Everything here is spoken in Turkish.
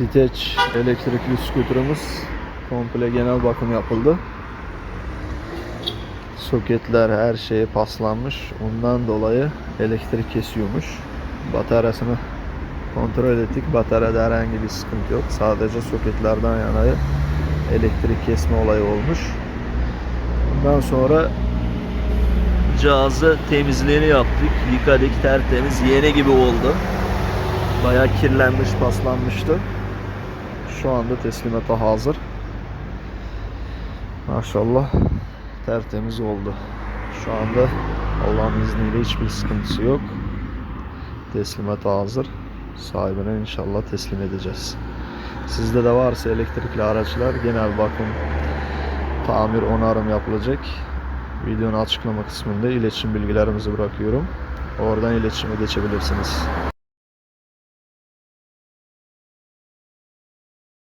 Titeç elektrikli skuterımız komple genel bakım yapıldı. Soketler her şeye paslanmış. Ondan dolayı elektrik kesiyormuş. Bataryasını kontrol ettik. Bataryada herhangi bir sıkıntı yok. Sadece soketlerden yana elektrik kesme olayı olmuş. Ondan sonra cihazı temizliğini yaptık. Yıkadık tertemiz. Yeni gibi oldu. Bayağı kirlenmiş, paslanmıştı. Şu anda teslimata hazır. Maşallah tertemiz oldu. Şu anda Allah'ın izniyle hiçbir sıkıntısı yok. Teslimata hazır. Sahibine inşallah teslim edeceğiz. Sizde de varsa elektrikli araçlar genel bakım, tamir, onarım yapılacak. Videonun açıklama kısmında iletişim bilgilerimizi bırakıyorum. Oradan iletişime geçebilirsiniz.